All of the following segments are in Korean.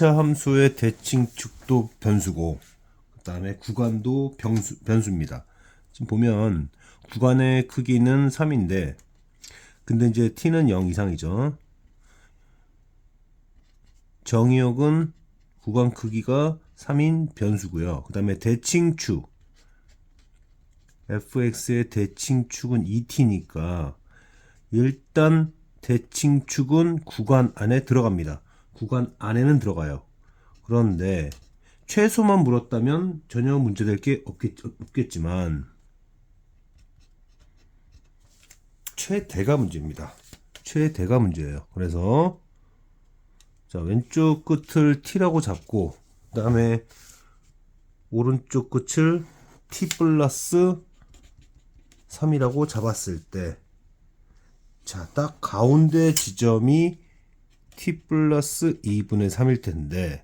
1차 함수의 대칭축도 변수고 그 다음에 구간도 변수, 변수입니다. 지금 보면 구간의 크기는 3인데 근데 이제 t는 0 이상이죠. 정의역은 구간 크기가 3인 변수고요. 그 다음에 대칭축 fx의 대칭축은 2t니까 일단 대칭축은 구간 안에 들어갑니다. 구간 안에는 들어가요. 그런데 최소만 물었다면 전혀 문제될 게 없겠, 없겠지만 최대가 문제입니다. 최대가 문제예요. 그래서 자 왼쪽 끝을 t라고 잡고 그 다음에 오른쪽 끝을 t 플러스 3이라고 잡았을 때 자, 딱 가운데 지점이 t 플러스 2분의 3일 텐데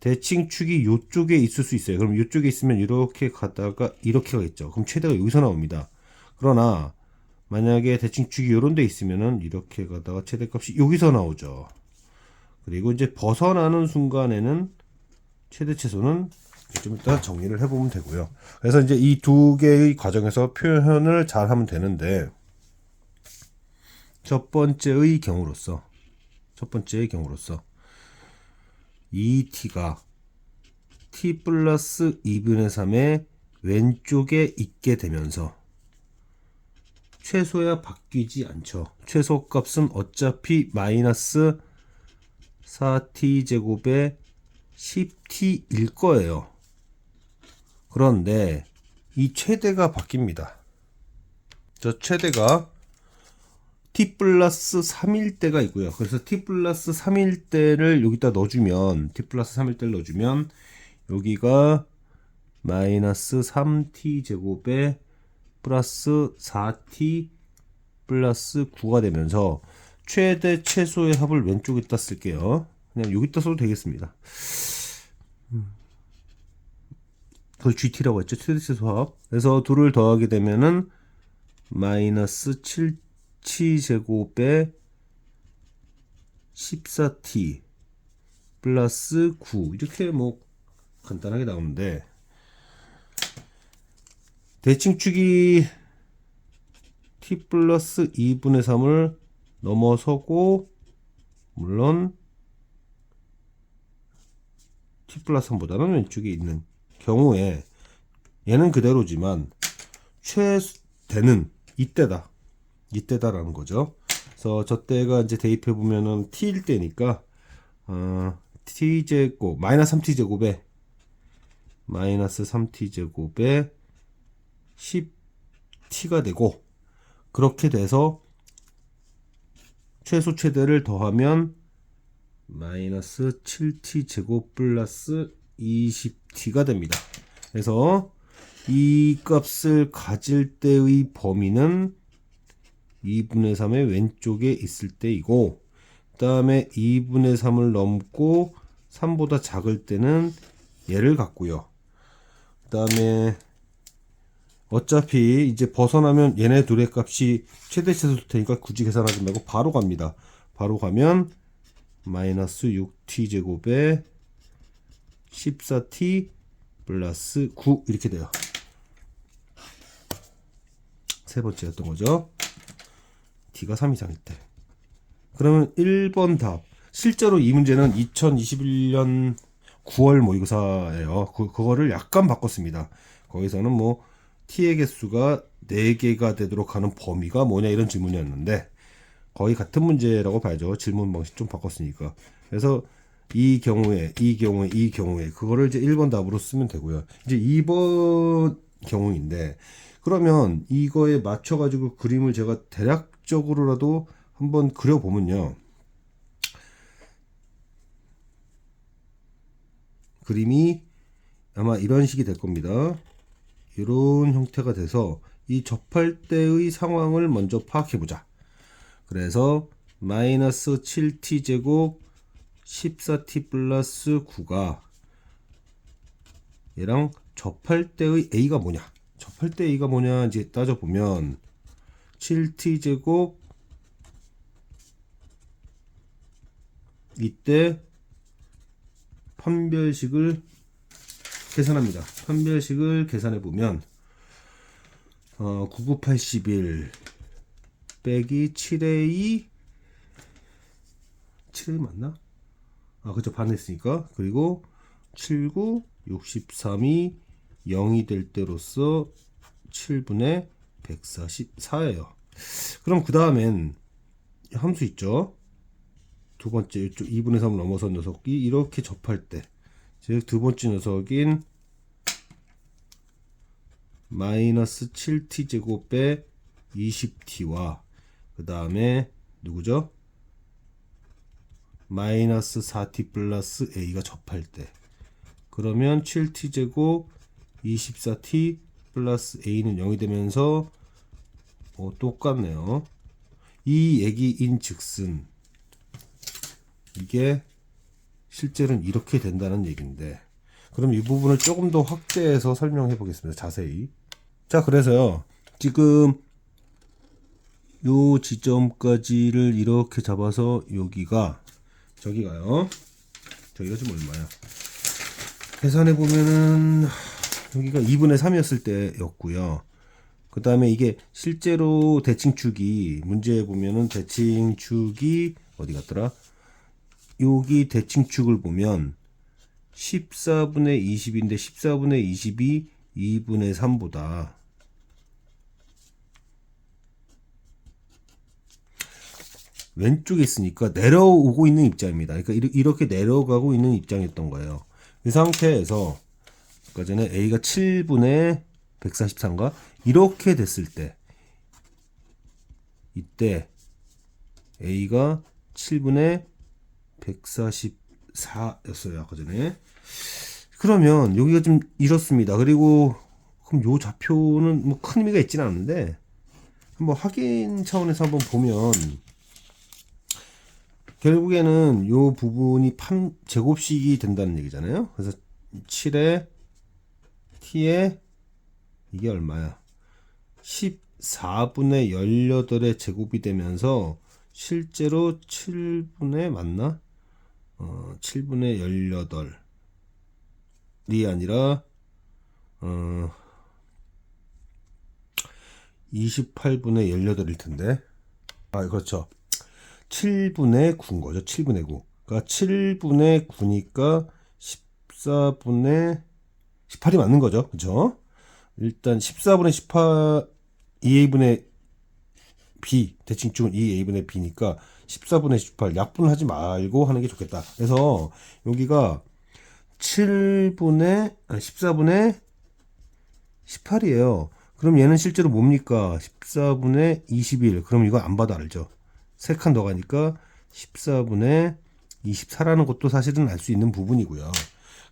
대칭축이 이쪽에 있을 수 있어요. 그럼 이쪽에 있으면 이렇게 가다가 이렇게 가겠죠. 그럼 최대가 여기서 나옵니다. 그러나 만약에 대칭축이 이런 데 있으면은 이렇게 가다가 최대값이 여기서 나오죠. 그리고 이제 벗어나는 순간에는 최대 최소는 좀 이따 정리를 해보면 되고요. 그래서 이제 이 두 개의 과정에서 표현을 잘 하면 되는데 첫 번째의 경우로서 첫 번째의 경우로서 이 t가 t 플러스 2분의 3의 왼쪽에 있게 되면서 최소야 바뀌지 않죠. 최소 값은 어차피 마이너스 4t 제곱의 10t일 거예요. 그런데 이 최대가 바뀝니다. 저 최대가 t 플러스 3일 때가 있고요. 그래서 t 플러스 3일 때를 여기다 넣어주면 t 플러스 3일 때를 넣어주면 여기가 마이너스 3t 제곱에 플러스 4t 플러스 9가 되면서 최대 최소의 합을 왼쪽에다 쓸게요. 그냥 여기다 써도 되겠습니다. 그걸 GT라고 했죠. 최대 최소 합. 그래서 둘을 더하게 되면은 마이너스 7t 제곱에 14t 플러스 9 이렇게 뭐 간단하게 나오는데 대칭축이 t 플러스 2분의 3을 넘어서고 물론 t 플러스 3보다는 왼쪽에 있는 경우에 얘는 그대로지만 최대는 이때다 이때다라는 거죠. 그래서 저 때가 이제 대입해 보면은 t일 때니까 어, t 제곱 마이너스 3t 제곱에 마이너스 3t 제곱에 10t가 되고 그렇게 돼서 최소 최대를 더하면 마이너스 7t 제곱 플러스 20t가 됩니다. 그래서 이 값을 가질 때의 범위는 2분의 3의 왼쪽에 있을 때이고 그 다음에 2분의 3을 넘고 3보다 작을 때는 얘를 갖고요. 그 다음에 어차피 이제 벗어나면 얘네 둘의 값이 최대 최소 될 테니까 굳이 계산하지 말고 바로 갑니다. 바로 가면 마이너스 6t 제곱에 14t 플러스 9 이렇게 돼요. 세 번째였던 거죠. T가 3 이상일 때. 그러면 1번 답. 실제로 이 문제는 2021년 9월 모의고사예요. 그, 그거를 약간 바꿨습니다. 거기서는 뭐 t의 개수가 4개가 되도록 하는 범위가 뭐냐 이런 질문이었는데 거의 같은 문제라고 봐야죠. 질문 방식 좀 바꿨으니까. 그래서 이 경우에, 이 경우에, 이 경우에 그거를 이제 1번 답으로 쓰면 되고요. 이제 2번 경우인데 그러면 이거에 맞춰 가지고 그림을 제가 대략 적으로라도 한번 그려 보면요. 그림이 아마 이런 식이 될 겁니다. 이런 형태가 돼서 이 접할 때의 상황을 먼저 파악해 보자. 그래서 마이너스 7t 제곱 14t 플러스 9가 얘랑 접할 때의 a가 뭐냐? 접할 때 a가 뭐냐 이제 따져 보면 7t 제곱 이때 판별식을 계산합니다. 판별식을 계산해 보면 어, 9981 빼기 7의 2 7의 맞나? 아 그쵸 반했으니까 그리고 79 63이 0이 될 때로서 7분의 144예요. 그럼 그 다음엔 함수 있죠? 두 번째 이쪽 2분의 3을 넘어선 녀석이 이렇게 접할 때, 즉 두 번째 녀석인 마이너스 7t 제곱에 20t와 그 다음에 누구죠? 마이너스 4t 플러스 a가 접할 때 그러면 7t 제곱 24t 플러스 a는 0이 되면서 어, 똑같네요. 이 얘기인 즉슨 이게 실제로는 이렇게 된다는 얘기인데 그럼 이 부분을 조금 더 확대해서 설명해 보겠습니다. 자세히. 자, 그래서요. 지금 요 지점까지를 이렇게 잡아서 여기가 저기가요. 저기가 좀 얼마야? 계산해 보면은 여기가 2분의 3이었을 때였고요. 그 다음에 이게 실제로 대칭축이 문제에 보면은 대칭축이 어디 갔더라? 여기 대칭축을 보면 14분의 20인데 14분의 20이 2분의 3보다 왼쪽에 있으니까 내려오고 있는 입장입니다. 그러니까 이렇게 내려가고 있는 입장이었던 거예요. 이 상태에서 아까 전에 A가 7분의 143가 이렇게 됐을 때 이때 A가 7분의 144였어요. 아까 전에. 그러면 여기가 좀 이렇습니다. 그리고 그럼 요 좌표는 뭐 큰 의미가 있지는 않은데 한번 확인 차원에서 한번 보면 결국에는 요 부분이 판 제곱식이 된다는 얘기잖아요. 그래서 7에 t에 이게 얼마야? 14분의 18의 제곱이 되면서 실제로 7분의 맞나? 어, 7분의 18이 아니라 어, 28분의 18일 텐데. 아, 그렇죠. 7분의 9인 거죠. 7분의 9. 그러니까 7분의 9니까 14분의 18이 맞는 거죠. 그죠? 일단 14분의 18 2a분의 b 대칭축은 2a분의 b니까 14분의 18 약분을 하지 말고 하는 게 좋겠다. 그래서 여기가 7분의 아 14분의 18이에요. 그럼 얘는 실제로 뭡니까? 14분의 21. 그럼 이거 안 봐도 알죠. 세 칸 더 가니까 14분의 24라는 것도 사실은 알 수 있는 부분이고요.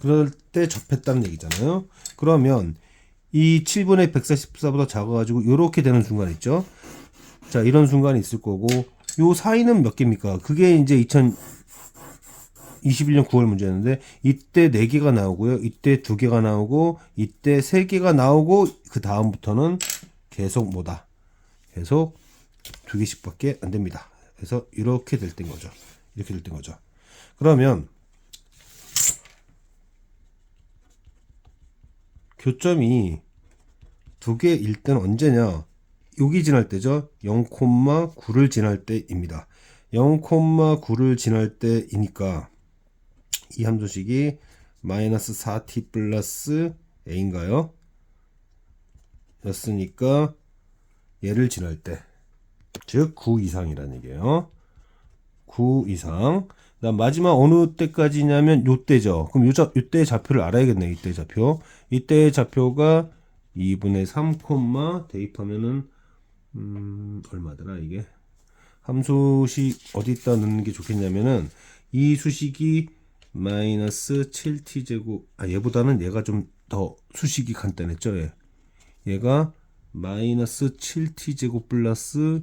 그럴 때 접했다는 얘기잖아요. 그러면 이 7분의 144보다 작아가지고 이렇게 되는 순간 있죠. 자, 이런 순간이 있을 거고, 요 사이는 몇 개입니까? 그게 이제 2021년 9월 문제였는데, 이때 4개가 나오고요. 이때 2개가 나오고, 이때 3개가 나오고, 그 다음부터는 계속 뭐다? 계속 2개씩밖에 안 됩니다. 그래서 이렇게 될 땐 거죠. 이렇게 될 땐 거죠. 그러면, 교점이 두 개일 때는 언제냐? 여기 지날 때죠. 0,9를 지날 때입니다. 0,9를 지날 때이니까 이 함수식이 마이너스 4t 플러스 a인가요? 였으니까 얘를 지날 때, 즉 9 이상이라는 얘기예요. 9 이상. 그다음 마지막 어느 때까지냐면 요때죠. 그럼 요, 자, 요때 좌표를 알아야겠네. 이때 좌표. 이때의 좌표가 2분의 3 콤마 대입하면은 음, 얼마더라 이게? 함수식 어디다 넣는 게 좋겠냐면은 이 수식이 마이너스 7t 제곱 아 얘보다는 얘가 좀 더 수식이 간단했죠. 얘. 얘가 마이너스 7t 제곱 플러스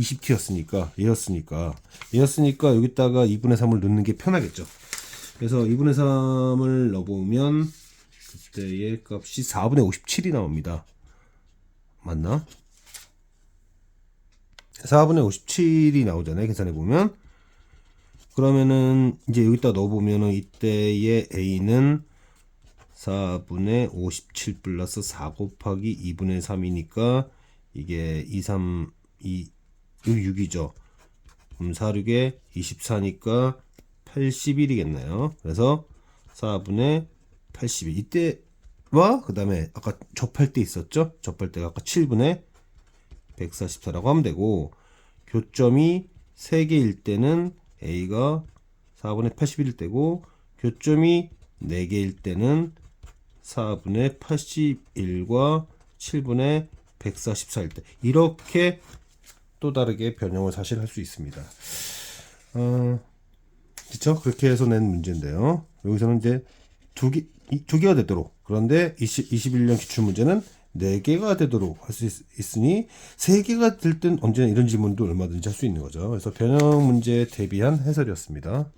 20t였으니까 얘였으니까 얘였으니까 여기다가 2분의 3을 넣는 게 편하겠죠. 그래서 2분의 3을 넣어보면 그때의 값이 4분의 57이 나옵니다. 맞나? 4분의 57이 나오잖아요. 계산해 보면. 그러면은 이제 여기다 넣어보면은 이때의 a는 4분의 57 플러스 4 곱하기 2분의 3이니까 이게 2, 3, 2, 6이죠. 그럼 4, 6에 24니까 81이겠네요. 그래서 4분의 82. 이때와 그 다음에 아까 접할 때 있었죠? 접할 때가 아까 7분의 144라고 하면 되고 교점이 3개일 때는 A가 4분의 81일 때고 교점이 4개일 때는 4분의 81과 7분의 144일 때 이렇게 또 다르게 변형을 사실 할 수 있습니다. 어, 그렇죠? 그렇게 해서 낸 문제인데요. 여기서는 이제 두 개, 이- 두 개가 되도록 그런데 20, 21년 기출 문제는 네 개가 되도록 할 수 있으니 세 개가 될 땐 언제나 이런 질문도 얼마든지 할 수 있는 거죠. 그래서 변형 문제에 대비한 해설이었습니다.